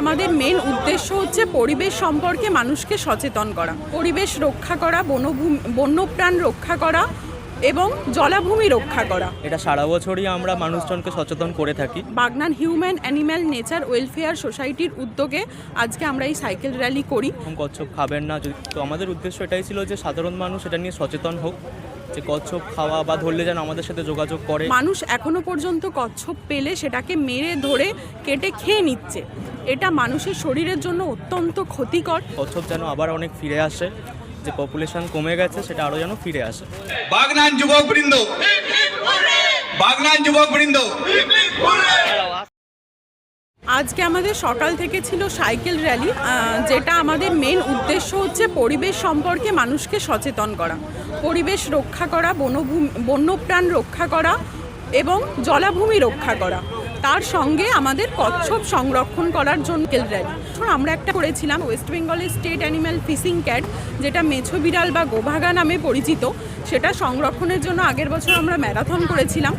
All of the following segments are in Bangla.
আমাদের মেন উদ্দেশ্য হচ্ছে পরিবেশ সম্পর্কে মানুষকে সচেতন করা। পরিবেশ রক্ষা করা বনভূমি বন্যপ্রাণ রক্ষা করা এবং জলাভূমি রক্ষা করা। এটা সারা বছরই আমরা মানুষজনকে সচেতন করে থাকি। Bagnan human animal nature welfare সোসাইটির উদ্যোগে আজকে আমরা এই সাইকেল র্যালি করি। কচ্ছপ খাবেন না তো আমাদের উদ্দেশ্য এটাই ছিল যে সাধারণ মানুষ এটা নিয়ে সচেতন হোক। যে কচ্ছপ খাওয়া বা ধরলে যেন আমাদের সাথে যোগাযোগ করে। মানুষ এখনও পর্যন্ত কচ্ছপ পেলে সেটাকে মেরে ধরে কেটে খেয়ে নিচ্ছে। এটা মানুষের শরীরের জন্য অত্যন্ত ক্ষতিকর। কচ্ছপ যেন আবার অনেক ফিরে আসে যে পপুলেশন কমে গেছে সেটা আরও যেন ফিরে আসে। বাগনান যুবক বৃন্দ বাগনান যুবক বৃন্দ আজকে আমাদের সকাল থেকে ছিল সাইকেল র্যালি যেটা আমাদের মেন উদ্দেশ্য হচ্ছে পরিবেশ সম্পর্কে মানুষকে সচেতন করা। পরিবেশ রক্ষা করা, বনভূমি, বন্যপ্রাণ রক্ষা করা এবং জলাভূমি রক্ষা করা। তার সঙ্গে আমাদের কচ্ছপ সংরক্ষণ করার জন্য সাইকেল র্যালি। আমরা একটা করেছিলাম ওয়েস্ট বেঙ্গলের স্টেট অ্যানিম্যাল ফিশিং ক্যাট যেটা মেছো বিড়াল বা গোভাগা নামে পরিচিত। সেটা সংরক্ষণের জন্য আগের বছর আমরা ম্যারাথন করেছিলাম।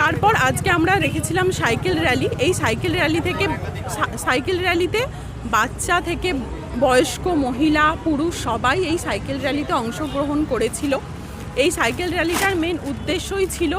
তারপর আজকে আমরা রেখেছিলাম সাইকেল র্যালি। এই সাইকেল র্যালি থেকে সাইকেল র্যালিতে বাচ্চা থেকে বয়স্ক মহিলা, পুরুষ সবাই এই সাইকেল র্যালিতে অংশগ্রহণ করেছিল। এই সাইকেল র্যালিটার মেন উদ্দেশ্যই ছিল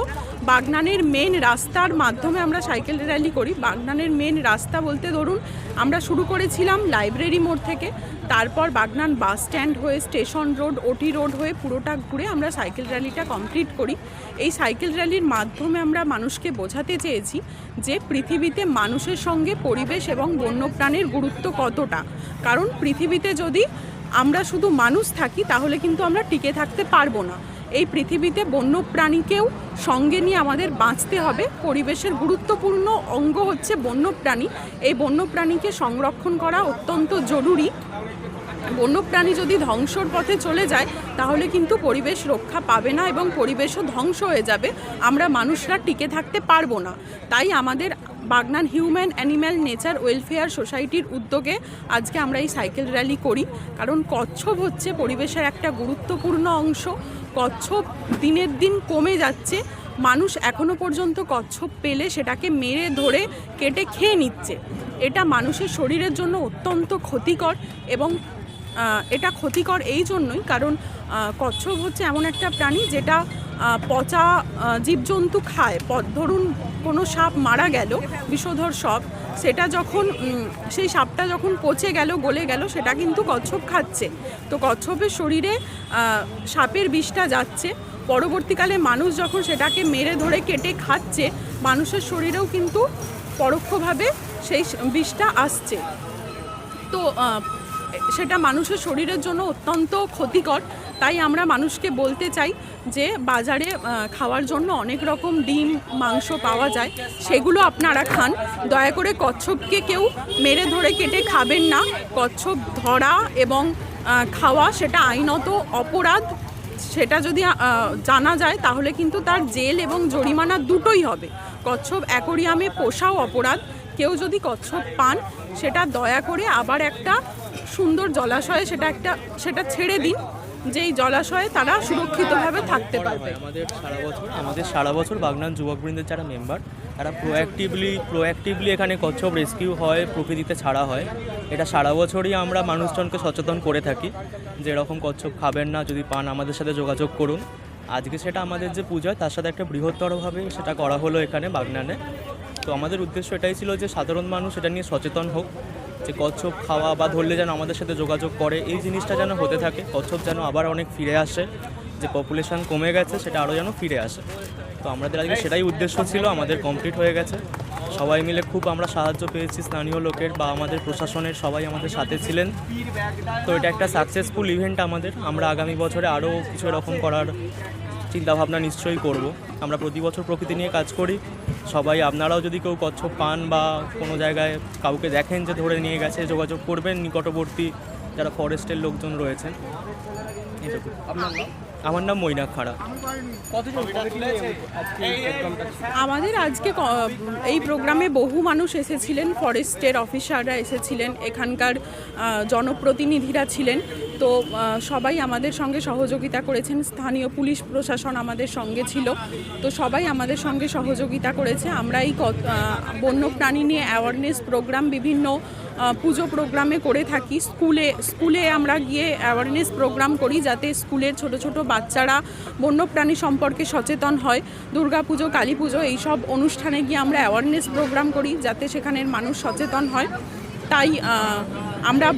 বাগনানের মেন রাস্তার মাধ্যমে আমরা সাইকেল র্যালি করি। বাগনানের মেন রাস্তা বলতে ধরুন, আমরা শুরু করেছিলাম লাইব্রেরি মোড় থেকে। তারপর বাগনান বাস স্ট্যান্ড হয়ে স্টেশন রোড ওটি রোড হয়ে পুরোটা ঘুরে আমরা সাইকেল র্যালিটা কমপ্লিট করি। এই সাইকেল র্যালির মাধ্যমে আমরা মানুষকে বোঝাতে চেয়েছি যে পৃথিবীতে মানুষের সঙ্গে পরিবেশ এবং বন্যপ্রাণীর গুরুত্ব কতটা। কারণ পৃথিবীতে যদি আমরা শুধু মানুষ থাকি, তাহলে কিন্তু আমরা টিকে থাকতে পারব না। এই পৃথিবীতে বন্য প্রাণীকেও সঙ্গে নিয়ে আমাদের বাঁচতে হবে। পরিবেশের গুরুত্বপূর্ণ অঙ্গ হচ্ছে বন্য প্রাণী এই বন্য প্রাণীকে সংরক্ষণ করা অত্যন্ত জরুরি। বন্যপ্রাণী যদি ধ্বংসর পথে চলে যায়, তাহলে কিন্তু পরিবেশ রক্ষা পাবে না এবং পরিবেশও ধ্বংস হয়ে যাবে। আমরা মানুষরা টিকে থাকতে পারব না। তাই আমাদের Bagnan human animal nature welfare সোসাইটির উদ্যোগে আজকে আমরা এই সাইকেল র্যালি করি। কারণ কচ্ছপ হচ্ছে পরিবেশের একটা গুরুত্বপূর্ণ অংশ। কচ্ছপ দিনের দিন কমে যাচ্ছে। মানুষ এখনও পর্যন্ত কচ্ছপ পেলে সেটাকে মেরে ধরে কেটে খেয়ে নিচ্ছে। এটা মানুষের শরীরের জন্য অত্যন্ত ক্ষতিকর এবং এটা ক্ষতিকর এই জন্যই, কারণ কচ্ছপ হচ্ছে এমন একটা প্রাণী যেটা পচা জীবজন্তু খায়। ধরুন কোনো সাপ মারা গেল, বিষধর সাপ, সেটা যখন সেই সাপটা যখন পচে গেল, গলে গেল, সেটা কিন্তু কচ্ছপ খাচ্ছে। তো কচ্ছপের শরীরে সাপের বিষটা যাচ্ছে। পরবর্তীকালে মানুষ যখন সেটাকে মেরে ধরে কেটে খাচ্ছে, মানুষের শরীরেও কিন্তু পরোক্ষভাবে সেই বিষটা আসছে। তো সেটা মানুষের শরীরের জন্য অত্যন্ত ক্ষতিকর। তাই আমরা মানুষকে বলতে চাই যে, বাজারে খাওয়ার জন্য অনেক রকম ডিম, মাংস পাওয়া যায়। সেগুলো আপনারা খান। দয়া করে কচ্ছপকে কেউ মেরে ধরে কেটে খাবেন না। কচ্ছপ ধরা এবং খাওয়া সেটা আইনত অপরাধ। সেটা যদি জানা যায় তাহলে কিন্তু তার জেল এবং জরিমানা দুটোই হবে। কচ্ছপ অ্যাকোরিয়ামে পোষাও অপরাধ। কেউ যদি কচ্ছপ পান, সেটা দয়া করে আবার একটা সুন্দর জলাশয়ে সেটা একটা সেটা ছেড়ে দিন যেই জলাশয়ে তারা সুরক্ষিতভাবে থাকতে পারবে। আমাদের সারা বছর আমাদের সারা বছর বাগনান যুবকবৃন্দের যারা মেম্বার তারা প্রোঅ্যাক্টিভলি প্রোঅ্যাক্টিভলি এখানে কচ্ছপ রেস্কিউ হয় প্রকৃতিতে ছাড়া হয়। এটা সারা বছরই আমরা মানুষজনকে সচেতন করে থাকি যে এরকম কচ্ছপ খাবেন না যদি পান আমাদের সাথে যোগাযোগ করুন। আজকে সেটা আমাদের যে পূজা তার সাথে একটা বৃহত্তরভাবে সেটা করা হলো এখানে বাগনানে। তো আমাদের উদ্দেশ্য এটাই ছিল যে সাধারণ মানুষ এটা নিয়ে সচেতন হোক। যে কচ্ছপ খাওয়া বা ধরলে যেন আমাদের সাথে যোগাযোগ করে, এই জিনিসটা যেন হতে থাকে। কচ্ছপ যেন আবার অনেক ফিরে আসে, যে পপুলেশন কমে গেছে সেটা আরও যেন ফিরে আসে। তো আমাদের আজকে সেটাই উদ্দেশ্য ছিল, আমাদের কমপ্লিট হয়ে গেছে। সবাই মিলে খুব আমরা সাহায্য পেয়েছি স্থানীয় লোকের বা আমাদের প্রশাসনের, সবাই আমাদের সাথে ছিলেন। তো এটা একটা সাকসেসফুল ইভেন্ট আমাদের। আমরা আগামী বছরে আরও কিছু এরকম করার চিন্তাভাবনা নিশ্চয়ই করব। আমরা প্রতি বছর প্রকৃতি নিয়ে কাজ করি। সবাই আপনারাও যদি কেউ কচ্ছপ পান বা কোনো জায়গায় কাউকে দেখেন যে ধরে নিয়ে গেছে যোগাযোগ করবেন নিকটবর্তী যারা ফরেস্টের লোকজন রয়েছেন। আমার নাম মৈনাক খাড়া। আমাদের আজকে ক- এই প্রোগ্রামে বহু মানুষ এসেছিলেন ফরেস্টের অফিসাররা এসেছিলেন এখানকার জনপ্রতিনিধিরা ছিলেন। তো সবাই আমাদের সঙ্গে সহযোগিতা করেছেন। স্থানীয় পুলিশ প্রশাসন আমাদের সঙ্গে ছিল। তো সবাই আমাদের সঙ্গে সহযোগিতা করেছে। আমরা এই ক- আহ, বন্য প্রাণী নিয়ে অ্যাওয়ারনেস প্রোগ্রাম বিভিন্ন পুজো প্রোগ্রামে করে থাকি। স্কুলে স্কুলে আমরা গিয়ে অ্যাওয়ারনেস প্রোগ্রাম করি যাতে স্কুলের ছোট ছোট বাচ্চারা বন্যপ্রাণী সম্পর্কে সচেতন হয়। দুর্গাপুজো কালী পুজো এইসব অনুষ্ঠানে গিয়ে আমরা অ্যাওয়ারনেস প্রোগ্রাম করি যাতে সেখানের মানুষ সচেতন হয়। তাই আমরা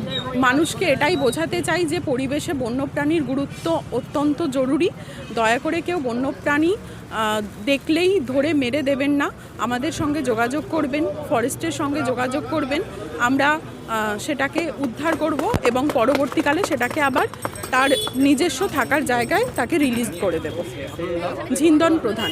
মানুষকে এটাই বোঝাতে চাই যে পরিবেশে বন্যপ্রাণীর গুরুত্ব অত্যন্ত জরুরি। দয়া করে কেউ বন্যপ্রাণী দেখলেই ধরে মেরে দেবেন না। আমাদের সঙ্গে যোগাযোগ করবেন, ফরেস্টের সঙ্গে যোগাযোগ করবেন। আমরা সেটাকে উদ্ধার করব এবং পরবর্তীকালে সেটাকে আবার তার নিজস্ব থাকার জায়গায় তাকে রিলিজ করে দেব। ঝিন্দন প্রধান।